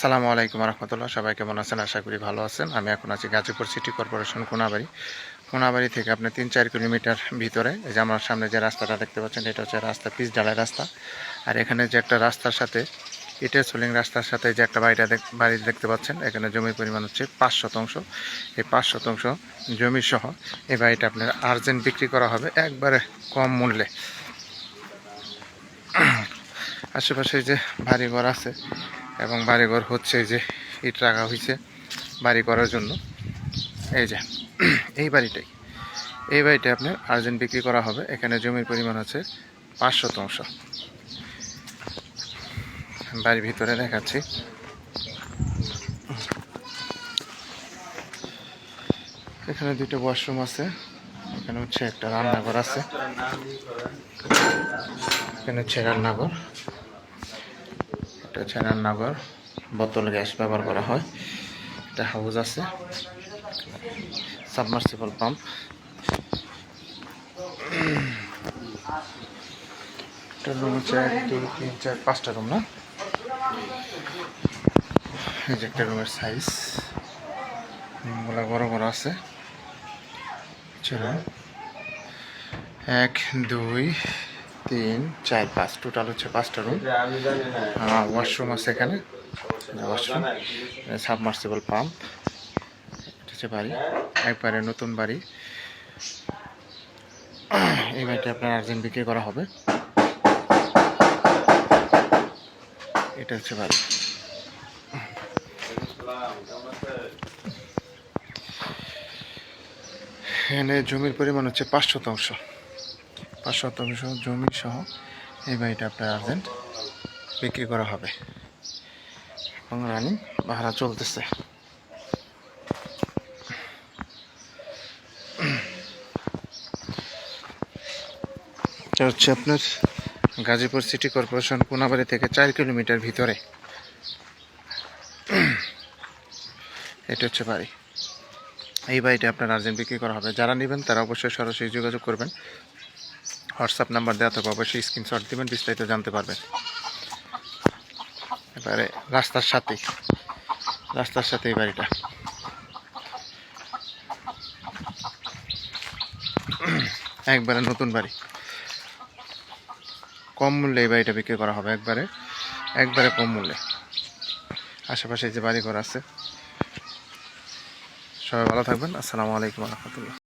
আসসালামু আলাইকুম রহমতুল্লাহ। সবাই কেমন আছেন? আশা করি ভালো আছেন। আমি এখন আছি গাজীপুর সিটি কর্পোরেশন কোনাবাড়ি। কোনাবাড়ি থেকে আপনি তিন চার কিলোমিটার ভিতরে, এই যে আমার সামনে যে রাস্তাটা দেখতে পাচ্ছেন, এটা হচ্ছে রাস্তা পিচ ঢালাই রাস্তা। আর এখানে যে একটা রাস্তার সাথে ইটের সোলিং রাস্তার সাথে যে একটা বাড়িটা বাড়ি দেখতে পাচ্ছেন, এখানে জমির পরিমাণ হচ্ছে পাঁচ শতাংশ। এই পাঁচ শতাংশ জমি সহ এই বাড়িটা আপনার আর্জেন্ট বিক্রি করা হবে একবারে কম মূল্যে। আশেপাশে যে বাড়িঘর আছে এবং বাড়িঘর হচ্ছে যে, ইট রাখা হয়েছে বাড়ি করার জন্য। এই যে, এই বাড়িটাই। এই বাড়িটা আপনার আর্জেন্ট বিক্রি করা হবে। এখানে জমির পরিমাণ হচ্ছে পাঁচ শতাংশ বাড়ির ভিতরে দেখাচ্ছি। এখানে দুটো ওয়াশরুম আছে। এখানে হচ্ছে একটা রান্নাঘর আছে। এখানে হচ্ছে রান্নাঘর। এটা হচ্ছে রান্নাঘর বোতল গ্যাস ব্যবহার করা হয়। একটা হাউস আছে। Submersible pump. একটা রুম হচ্ছে এক দুই, তিন, চার, পাঁচটা রুম, না? এই যে একটা রুমের সাইজ রুমগুলো বড় বড় আছে। চলো এক, দুই তিন, চার, পাঁচ। টোটাল হচ্ছে পাঁচটা রুম ওয়াশরুম আছে এখানে। ওয়াশরুম সাবমার্সিবল পাম্প হচ্ছে বাড়ি। একবারে নতুন বাড়ি। এই বাড়িটা আপনার আর্জেন্ট বিক্রি করা হবে। এটা হচ্ছে বাড়ি। এখানে জমির পরিমাণ হচ্ছে পাঁচ শতাংশ। পাঁচ শতাংশ জমি সহ এই বাড়িটা আপনার আর্জেন্ট বিক্রি করা হবে। এবং রানিং ভাড়া চলতেছে। হচ্ছে আপনার গাজীপুর সিটি কর্পোরেশন, কোনাবাড়ি থেকে চার কিলোমিটার ভিতরে। এটা হচ্ছে বাড়ি। এই বাড়িটা আপনার আর্জেন্ট বিক্রি করা হবে। যারা নেবেন তারা অবশ্যই সরাসরি যোগাযোগ করবেন। হোয়াটসঅ্যাপ নাম্বার দেওয়া থাকবে, অবশ্যই স্ক্রিনশট দিবেন, বিস্তারিত জানতে পারবেন। এবারে রাস্তার সাথেই রাস্তার সাথে এই বাড়িটা। একবারে নতুন বাড়ি। কম মূল্যে এই বাড়িটা বিক্রি করা হবে, একবারে একবারে কম মূল্যে। আশেপাশে যে বাড়ি ঘর আছে, সবাই ভালো থাকবেন, আসসালামু আলাইকুম রহমতুল্লাহ।